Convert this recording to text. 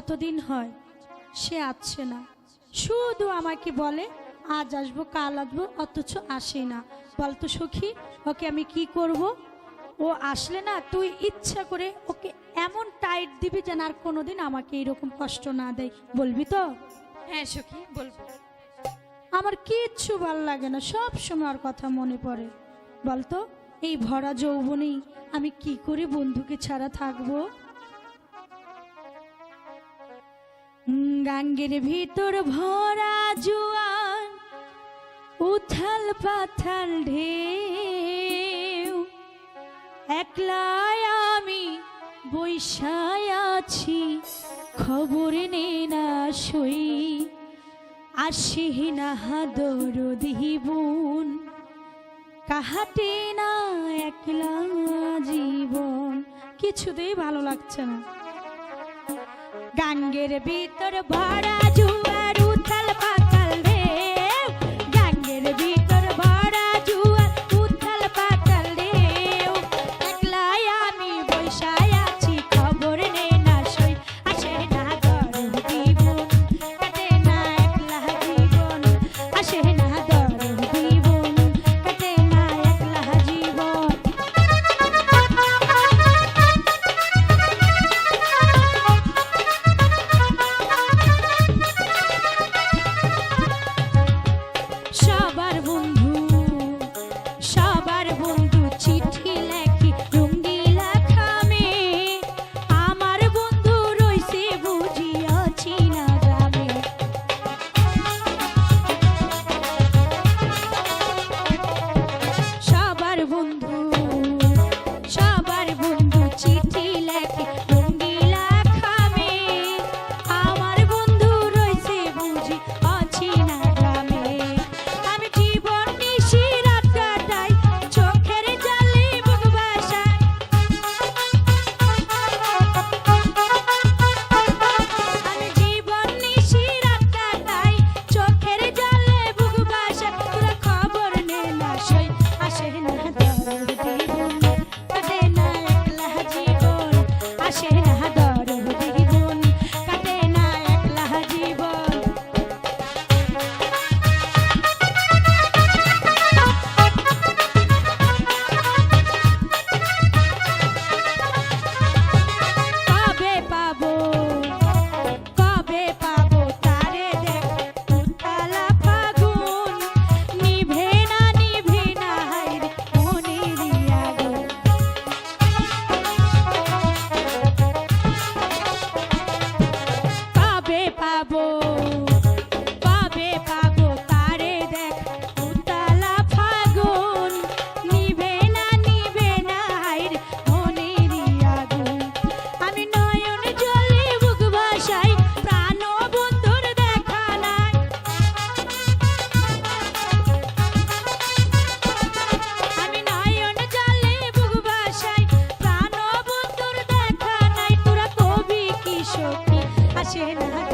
কতদিন হয়? সে আসছে না। শুধু আমাকে বলে আজ আসব কাল আসব অথচ আসে না। বলতো সখী ওকে আমি কি করব? ও আসলে না তুই ইচ্ছা করে ওকে এমন টাইট দিবি যেন আর কোনোদিন আমাকে এরকম কষ্ট না দেয়। বলবি তো? হ্যাঁ সখী বলব। আমার কিচ্ছু ভালো লাগে না সব সময় ওর কথা মনে পড়ে। বলতো এই ভরা যৌবনেই আমি কি করে বন্ধুকে ছাড়া থাকব? গাঙ্গের ভিতর ভরা জুয়ান উথাল পাথাল ঢেউ। একলায় আমি বৈশায় আছি, খবর নে না সই। আসি না হাদর দিবুন কাহাটে না একলা জীবন। কিছুতেই ভালো লাগছে না। গাঙ্গের ভিতর ভরা জুয়ার উথাল পাতাল রে। গাঙ্গের ভিতর ভরা জুয়ার উথাল পাতাল রে। একলাই আমি বৈশায় আছি, খবর নে না সই। আসে না গরম জীবন, কাটে না একলা জীবন, আসে shop. সখী আসে না